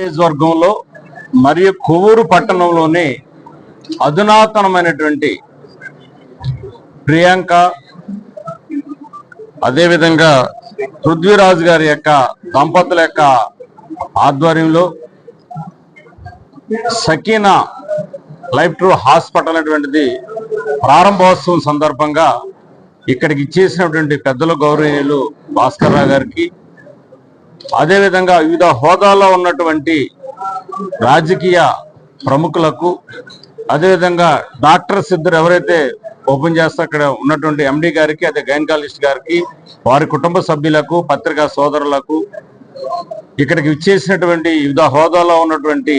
నియోజకవర్గంలో మరియు కొవ్వూరు పట్టణంలోని అధునాతనమైనటువంటి ప్రియాంక అదేవిధంగా పృథ్వీరాజు గారి యొక్క దంపతుల యొక్క ఆధ్వర్యంలో సకీనా లైఫ్ ట్రూ హాస్పిటల్ అనేటువంటిది ప్రారంభోత్సవం సందర్భంగా ఇక్కడికి ఇచ్చేసినటువంటి పెద్దల గౌరవనీయులు భాస్కర్ గారికి అదేవిధంగా వివిధ హోదాలో ఉన్నటువంటి రాజకీయ ప్రముఖులకు అదేవిధంగా డాక్టర్స్ ఇద్దరు ఎవరైతే ఓపెన్ చేస్తే అక్కడ ఉన్నటువంటి ఎండి గారికి అదే గైనకాలజిస్ట్ గారికి వారి కుటుంబ సభ్యులకు పత్రికా సోదరులకు ఇక్కడికి ఇచ్చేసినటువంటి వివిధ హోదాలో ఉన్నటువంటి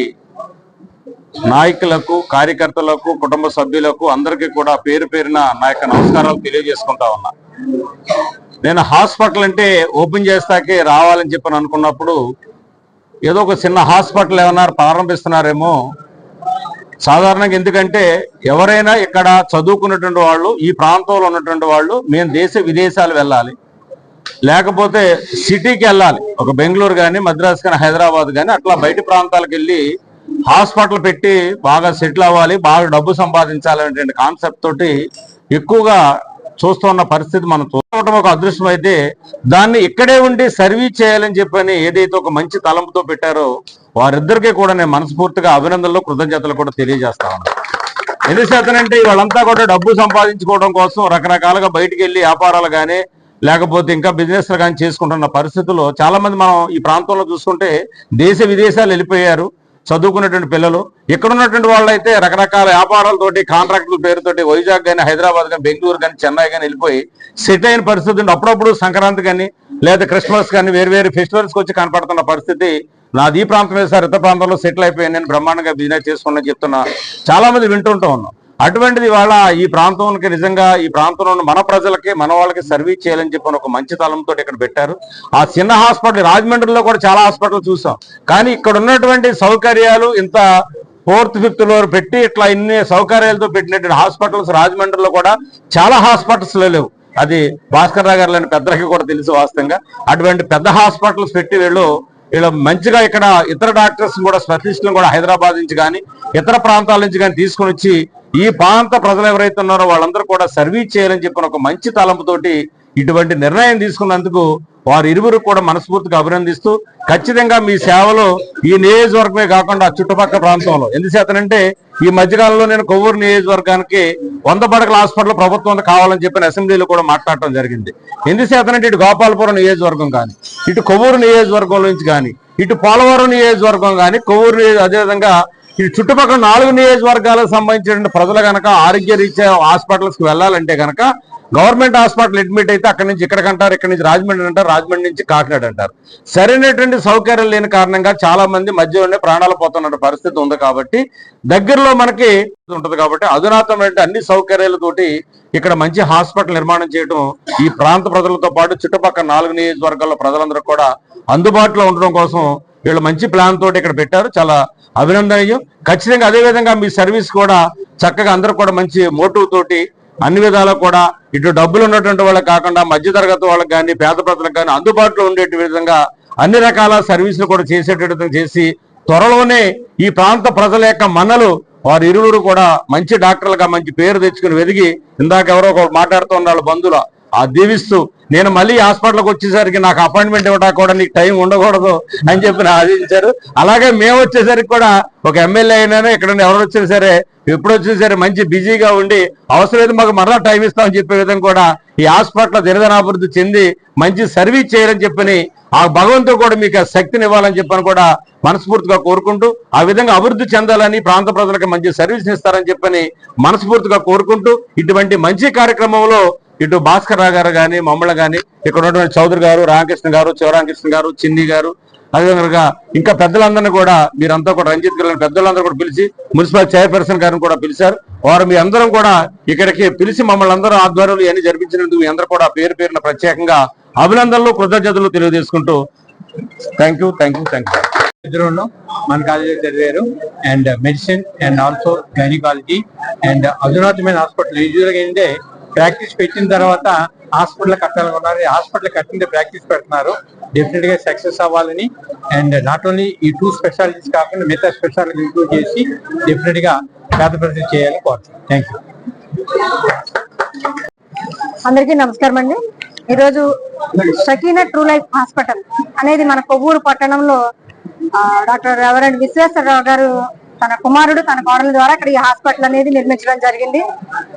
నాయకులకు కార్యకర్తలకు కుటుంబ సభ్యులకు అందరికీ కూడా పేరు పేరున నా యొక్క నమస్కారాలు తెలియజేసుకుంటా ఉన్నా. నేను హాస్పిటల్ అంటే ఓపెన్ చేస్తాకే రావాలని చెప్పని అనుకున్నప్పుడు ఏదో ఒక చిన్న హాస్పిటల్ ఏమన్నా ప్రారంభిస్తున్నారేమో. సాధారణంగా ఎందుకంటే ఎవరైనా ఇక్కడ చదువుకున్నటువంటి వాళ్ళు ఈ ప్రాంతంలో ఉన్నటువంటి వాళ్ళు మేము దేశ విదేశాలు వెళ్ళాలి. లేకపోతే సిటీకి వెళ్ళాలి. ఒక బెంగళూరు కానీ మద్రాస్ కానీ హైదరాబాద్ కానీ అట్లా బయట ప్రాంతాలకు వెళ్ళి హాస్పిటల్ పెట్టి బాగా సెటిల్ అవ్వాలి బాగా డబ్బు సంపాదించాలనేటువంటి కాన్సెప్ట్ తోటి ఎక్కువగా చూస్తున్న పరిస్థితి మనం చూడటం ఒక అదృష్టం అయితే దాన్ని ఇక్కడే ఉండి సర్వీస్ చేయాలని చెప్పని ఏదైతే ఒక మంచి తలంపుతో పెట్టారో వారిద్దరికీ కూడా నేను మనస్ఫూర్తిగా అభినందనలు కృతజ్ఞతలు కూడా తెలియజేస్తా ఉన్నాను. ఎందుచేతనంటే వాళ్ళంతా కూడా డబ్బు సంపాదించుకోవడం కోసం రకరకాలుగా బయటికి వెళ్ళి వ్యాపారాలు కానీ లేకపోతే ఇంకా బిజినెస్లు కానీ చేసుకుంటున్న పరిస్థితుల్లో చాలా మంది మనం ఈ ప్రాంతంలో చూసుకుంటే దేశ విదేశాలు వెళ్ళిపోయారు. చదువుకున్నటువంటి పిల్లలు ఇక్కడ ఉన్నటువంటి వాళ్ళు అయితే రకరకాల వ్యాపారాలతోటి కాంట్రాక్టుల పేరుతోటి వైజాగ్ కానీ హైదరాబాద్ కానీ బెంగళూరు కానీ చెన్నై కానీ వెళ్ళిపోయి సెట్ అయిన పరిస్థితి ఉంది. అప్పుడప్పుడు సంక్రాంతి కానీ లేదా క్రిస్మస్ కానీ వేరు వేరు ఫెస్టివల్స్కి వచ్చి కనపడుతున్న పరిస్థితి నాది ఈ ప్రాంతం సార్ ఇతర ప్రాంతంలో సెటిల్ అయిపోయాను నేను బ్రహ్మాండంగా బిజినెస్ చేసుకున్నా చెప్తున్నా చాలా మంది వింటుంటూ ఉన్నాం అటువంటిది వాళ్ళ ఈ ప్రాంతంకి నిజంగా ఈ ప్రాంతంలో ఉన్న మన ప్రజలకి మన వాళ్ళకి సర్వీస్ చేయాలని చెప్పి ఒక మంచి తలంతో ఇక్కడ పెట్టారు. ఆ చిన్న హాస్పిటల్ రాజమండ్రిలో కూడా చాలా హాస్పిటల్ చూసాం. కానీ ఇక్కడ ఉన్నటువంటి సౌకర్యాలు ఇంత ఫోర్త్ ఫిఫ్త్ ఫ్లోర్ పెట్టి ఇట్లా ఇన్ని సౌకర్యాలతో పెట్టినటువంటి హాస్పిటల్స్ రాజమండ్రిలో కూడా చాలా హాస్పిటల్స్ లేవు. అది భాస్కర్ రావు గారు లాంటి పెద్దలకి కూడా తెలుసు వాస్తవంగా. అటువంటి పెద్ద హాస్పిటల్స్ పెట్టి వీళ్ళు వీళ్ళు మంచిగా ఇక్కడ ఇతర డాక్టర్స్ కూడా స్పెషలిస్టులను కూడా హైదరాబాద్ నుంచి కానీ ఇతర ప్రాంతాల నుంచి కానీ తీసుకుని వచ్చి ఈ ప్రాంత ప్రజలు ఎవరైతే ఉన్నారో వాళ్ళందరూ కూడా సర్వీస్ చేయాలని చెప్పిన ఒక మంచి తలంపుతోటి ఇటువంటి నిర్ణయం తీసుకున్నందుకు వారు ఇరువురు కూడా మనస్ఫూర్తిగా అభినందిస్తూ ఖచ్చితంగా మీ సేవలు ఈ నియోజకవర్గమే కాకుండా చుట్టుపక్కల ప్రాంతంలో. ఎందుచేతనంటే ఈ మధ్యకాలంలో నేను కొవ్వూరు నియోజకవర్గానికి వంద పడకల హాస్పిటల్ ప్రభుత్వం కావాలని చెప్పిన అసెంబ్లీలో కూడా మాట్లాడటం జరిగింది. ఎందుచేతనంటే ఇటు గోపాలపురం నియోజకవర్గం కానీ ఇటు కొవ్వూరు నియోజకవర్గం నుంచి కానీ ఇటు పోలవరం నియోజకవర్గం కానీ కొవ్వూరు అదేవిధంగా ఈ చుట్టుపక్కల నాలుగు నియోజకవర్గాలకు సంబంధించిన ప్రజలు కనుక ఆరోగ్య రీత్యా హాస్పిటల్స్కి వెళ్ళాలంటే కనుక గవర్నమెంట్ హాస్పిటల్ అడ్మిట్ అయితే అక్కడి నుంచి ఇక్కడికి అంటారు ఇక్కడి నుంచి రాజమండ్రి అంటారు రాజమండ్రి నుంచి కాకినాడ అంటారు. సరైనటువంటి సౌకర్యం లేని కారణంగా చాలా మంది మధ్యలోనే ప్రాణాలు పోతున్న పరిస్థితి ఉంది కాబట్టి దగ్గరలో మనకి ఉంటుంది కాబట్టి అధునాతనమైన అన్ని సౌకర్యాలతోటి ఇక్కడ మంచి హాస్పిటల్ నిర్మాణం చేయడం ఈ ప్రాంత ప్రజలతో పాటు చుట్టుపక్కల నాలుగు నియోజకవర్గాల్లో ప్రజలందరూ కూడా అందుబాటులో ఉండడం కోసం వీళ్ళు మంచి ప్లాన్ తోటి ఇక్కడ పెట్టారు. చాలా అభినందనీయం. ఖచ్చితంగా అదే విధంగా మీ సర్వీస్ కూడా చక్కగా అందరూ కూడా మంచి మోటివ్ తోటి అన్ని విధాలా కూడా ఇటు డబ్బులు ఉన్నటువంటి వాళ్ళకి కాకుండా మధ్యతరగతి వాళ్ళకి కానీ పేద ప్రజలకు కానీ అందుబాటులో ఉండే విధంగా అన్ని రకాల సర్వీసులు కూడా చేసేటట్టు చేసి త్వరలోనే ఈ ప్రాంత ప్రజల యొక్క మనలు వారు ఇరువురు కూడా మంచి డాక్టర్లుగా మంచి పేరు తెచ్చుకుని వెదిగి ఇందాక ఎవరో ఒక మాట్లాడుతూ ఉన్నారు బంధువుల. దీవిస్తూ నేను మళ్ళీ హాస్పిటల్కి వచ్చేసరికి నాకు అపాయింట్మెంట్ ఇవ్వడానికి కూడా నీకు టైం ఉండకూడదు అని చెప్పి ఆదేశించారు. అలాగే మేము వచ్చేసరికి కూడా ఒక ఎమ్మెల్యే అయినా ఇక్కడ ఎవరు వచ్చినా సరే ఎప్పుడు వచ్చినా సరే మంచి బిజీగా ఉండి అవసరమైతే మాకు మరలా టైం ఇస్తామని చెప్పే విధంగా కూడా ఈ హాస్పిటల్ దినదనాభివృద్ధి చెంది మంచి సర్వీస్ చేయాలని చెప్పని ఆ భగవంతుడు కూడా మీకు ఆ శక్తిని ఇవ్వాలని చెప్పని కూడా మనస్ఫూర్తిగా కోరుకుంటూ ఆ విధంగా అభివృద్ధి చెందాలని ప్రాంత ప్రజలకు మంచి సర్వీస్ ఇస్తారని చెప్పని మనస్ఫూర్తిగా కోరుకుంటూ ఇటువంటి మంచి కార్యక్రమంలో ఇటు భాస్కర్ రావు గారు కానీ మమ్మల్ని కానీ ఇక్కడ ఉన్నటువంటి చౌదరి గారు రామకృష్ణ గారు శివరామకృష్ణ గారు చిన్ని గారు అదేవిధంగా ఇంకా పెద్దలందరినీ కూడా మీరంతా కూడా రంజిత్ గారు పెద్దలందరూ కూడా పిలిచి మున్సిపల్ చైర్పర్సన్ గారిని కూడా పిలిచారు. వారు మీ అందరం కూడా ఇక్కడికి పిలిచి మమ్మల్ని అందరూ ఆధ్వర్యంలో ఇవన్నీ జరిపించినందుకు మీ అందరూ కూడా పేరు పేరున ప్రత్యేకంగా అభినందనలు కృతజ్ఞతలు తెలియజేసుకుంటూ thank you thank you thank you ఇద్దరు మన కాలేజీలో చదివారు. And medicine and also gynaecology and అధునాతమైన hospital. యూజువల్గా ఏంటంటే ప్రాక్టీస్ పెట్టిన తర్వాత హాస్పిటల్ కట్టాలనుకున్నారు హాస్పిటల్ కట్టిందే ప్రాక్టీస్ పెడుతున్నారు. డెఫినెట్గా సక్సెస్ అవ్వాలని. అండ్ నాట్ ఓన్లీ ఈ టూ స్పెషాలిటీస్ కాకుండా మిగతా స్పెషాలిటీ ఇంక్లూడ్ చేసి డెఫినెట్గా పేద ప్రజలు చేయాలని కోరుతున్నాను థ్యాంక్ యూ అందరికీ నమస్కారం అండి. ఈరోజు షకీనా ట్రూ లైఫ్ హాస్పిటల్ అనేది మన కొవ్వూరు పట్టణంలో డాక్టర్ రెవరెండ్ విశ్వేశ్వరరావు గారు తన కుమారుడు తన కోడల ద్వారా ఇక్కడ ఈ హాస్పిటల్ అనేది నిర్మించడం జరిగింది.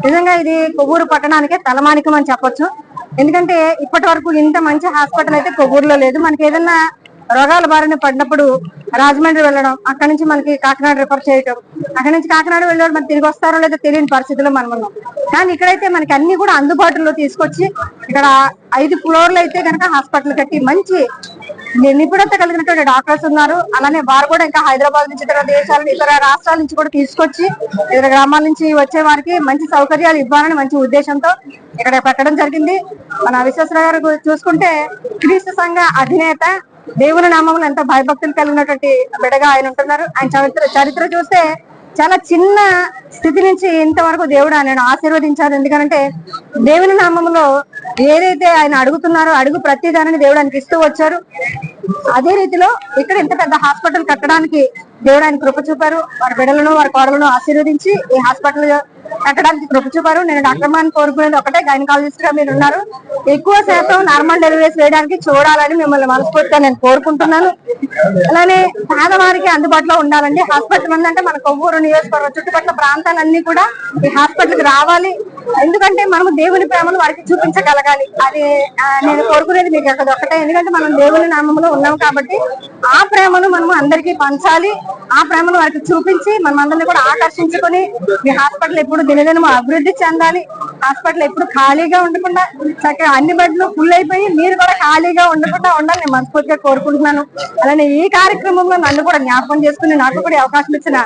నిజంగా ఇది కొవ్వూరు పట్టణానికే తలమానికం అని చెప్పొచ్చు. ఎందుకంటే ఇప్పటి వరకు ఇంత మంచి హాస్పిటల్ అయితే కొవ్వూరులో లేదు. మనకి ఏదైనా రోగాల బారిన పడినప్పుడు రాజమండ్రి వెళ్ళడం అక్కడ నుంచి మనకి కాకినాడ రిఫర్ చేయటం అక్కడ నుంచి కాకినాడ వెళ్ళడం మనం తిరిగి వస్తారో లేదో తెలియని పరిస్థితిలో మనం ఉన్నాం. కానీ ఇక్కడైతే మనకి అన్ని కూడా అందుబాటులో తీసుకొచ్చి ఇక్కడ ఐదు ఫ్లోర్లు అయితే కనుక హాస్పిటల్ కట్టి మంచి నిపుణత కలిగినటువంటి డాక్టర్స్ ఉన్నారు? అలానే వారు కూడా ఇంకా హైదరాబాద్ నుంచి ఇతర దేశాల ఇతర రాష్ట్రాల నుంచి కూడా తీసుకొచ్చి ఇతర గ్రామాల నుంచి వచ్చే వారికి మంచి సౌకర్యాలు ఇవ్వాలని మంచి ఉద్దేశంతో ఇక్కడ పెట్టడం జరిగింది. మన విశ్వేశ్వర గారు చూసుకుంటే క్రీస్తు సంఘ అధినేత దేవుని నామంలో ఎంతో భయభక్తులు కలిగినటువంటి బిడగా ఆయన ఉంటున్నారు. ఆయన చరిత్ర చరిత్ర చూస్తే చాలా చిన్న స్థితి నుంచి ఇంతవరకు దేవుడు ఆయన ఆశీర్వదించారు ఎందుకంటే దేవుని నామంలో ఏదైతే ఆయన అడుగుతున్నారో అడుగు ప్రతి దానిని దేవుడు ఆయనకి ఇస్తూ వచ్చారు. అదే రీతిలో ఇక్కడ ఇంత పెద్ద హాస్పిటల్ కట్టడానికి దేవుడు ఆయన కృప చూపారు. వారి బిడ్డలను వారి కోడలను ఆశీర్వదించి ఈ హాస్పిటల్ కట్టడానికి కృప చూపారు. నేను డాక్టర్ మాన్ కోరుకునేది ఒకటే. గైనకాలజిస్ట్గా మీరు ఉన్నారు. ఎక్కువ శాతం నార్మల్ డెలివరీస్ వేయడానికి చూడాలని మిమ్మల్ని మనస్ఫూర్తిగా నేను కోరుకుంటున్నాను. అలానే పేదవారికి అందుబాటులో ఉండాలండి. హాస్పిటల్ ఉందంటే మన కొవ్వూరు నియోజకవర్గం చుట్టుపక్కల ప్రాంతాలన్నీ కూడా ఈ హాస్పిటల్కి రావాలి. ఎందుకంటే మనము దేవుని ప్రేమను వారికి చూపించగలగాలి. అది నేను కోరుకునేది మీకు అక్కడ ఒకటే ఎందుకంటే మనం దేవుని నామంలో ఉన్నాం కాబట్టి ఆ ప్రేమను మనము అందరికీ పంచాలి. ఆ ప్రేమను వారికి చూపించి మనం అందరినీ కూడా ఆకర్షించుకొని మీ హాస్పిటల్ ఎప్పుడు దినదినము అభివృద్ధి చెందాలి. హాస్పిటల్ ఎప్పుడు ఖాళీగా ఉండకుండా చక్కగా అన్ని బెడ్లు ఫుల్ అయిపోయి మీరు కూడా ఖాళీగా ఉండకుండా ఉండాలని నేను మనస్ఫూర్తిగా కోరుకుంటున్నాను. అలానే ఈ కార్యక్రమంలో నన్ను కూడా జ్ఞాపకం చేసుకుని నాకు కూడా అవకాశం ఇచ్చిన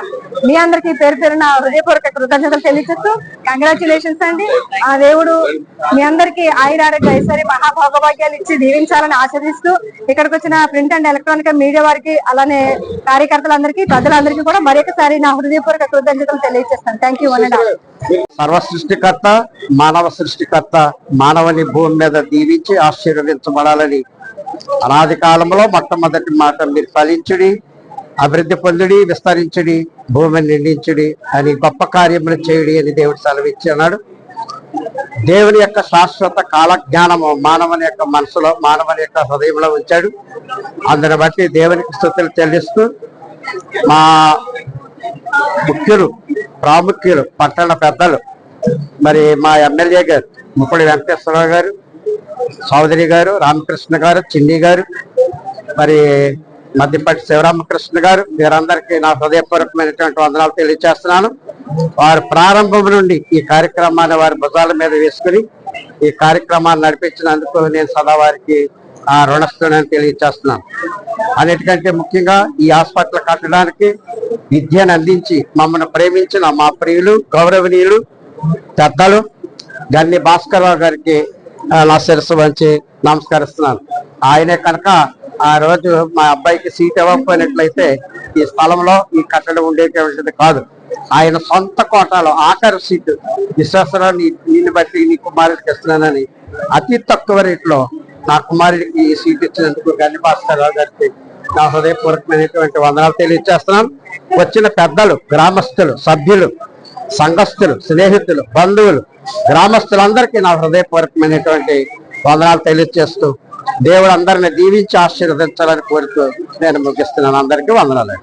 మీ అందరికీ పేరు పేరున హృదయపూర్వక కృతజ్ఞతలు తెలియజేస్తూ కంగ్రాచులేషన్స్ అండి. ఆ దేవుడు మీ అందరికీ ఆయురారోగ్య ఐశ్వర్య మహాభోగభాగ్యాలు ఇచ్చి దీవించాలని ఆశీర్దిస్తూ ఇక్కడికి వచ్చిన ప్రింట్ అండ్ ఎలక్ట్రానిక్ మీడియా వారికి అలానే కార్యకర్తలందరికీ ప్రజలందరికీ కూడా మరొకసారి నా హృదయపూర్వక కృతజ్ఞతలు తెలియజేస్తాను. థ్యాంక్ యూ సర్వ సృష్టికర్త మానవ సృష్టికర్త మానవుని భూమి మీద దీవించి ఆశీర్వదించబడాలని అనాది కాలంలో మొట్టమొదటి మాట మీరు ఫలించుడి అభివృద్ధి పొందుడి విస్తరించుడి భూమిని నిండించుడి అని గొప్ప కార్యములు చేయుడి అని దేవుడు సెలవిచ్చి అన్నాడు. దేవుని యొక్క శాశ్వత కాలజ్ఞానము మానవుని యొక్క మనసులో మానవుని యొక్క హృదయంలో ఉంచాడు. అందుని బట్టి దేవునికి స్థుతులు చెల్లిస్తూ మా ముఖ్యులు ప్రాముఖ్యులు పట్టణ పెద్దలు మరి మా ఎమ్మెల్యే గారు ముప్పటి వెంకటేశ్వరరావు గారు సోదరి గారు రామకృష్ణ గారు చిన్ని గారు మరి మధ్యపాటి శివరామకృష్ణ గారు మీరందరికీ నా హృదయపూర్వకమైనటువంటి వందనాలు తెలియజేస్తున్నాను వారు ప్రారంభం నుండి ఈ కార్యక్రమాన్ని వారి భుజాల మీద వేసుకుని ఈ కార్యక్రమాన్ని నడిపించినందుకు నేను సదా వారికి ఆ రుణస్తునని తెలియజేస్తున్నాను అన్నిటికంటే ముఖ్యంగా ఈ హాస్పిటల్ కట్టడానికి విద్యను అందించి మమ్మల్ని ప్రేమించిన మా ప్రియులు గౌరవనీయులు పెద్దలు గన్ని భాస్కరరావు గారికి నా శిరస్సు వంచి నమస్కరిస్తున్నాను. ఆయనే కనుక ఆ రోజు మా అబ్బాయికి సీట్ ఇవ్వకపోయినట్లయితే ఈ స్థలంలో ఈ కట్టడం ఉండేటువంటిది కాదు. ఆయన సొంత కోటాలో ఆఖరి సీటు విశ్వాసరావు నీ నిన్ను బట్టి నీ కుమారుడికి ఇస్తున్నానని అతి తక్కువ రేట్లో నా కుమారుడికి ఈ సీట్ ఇచ్చినందుకు గన్ని భాస్కరరావు గారికి నా హృదయపూర్వకమైనటువంటి వందనాలు తెలియజేస్తున్నాను వచ్చిన పెద్దలు గ్రామస్తులు సభ్యులు సంఘస్థులు స్నేహితులు బంధువులు గ్రామస్తులందరికీ నా హృదయపూర్వకమైనటువంటి వందనాలు తెలియజేస్తూ దేవుడు అందరిని దీవించి ఆశీర్వదించాలని కోరుతూ నేను ముగిస్తున్నాను. అందరికీ వందనాలు.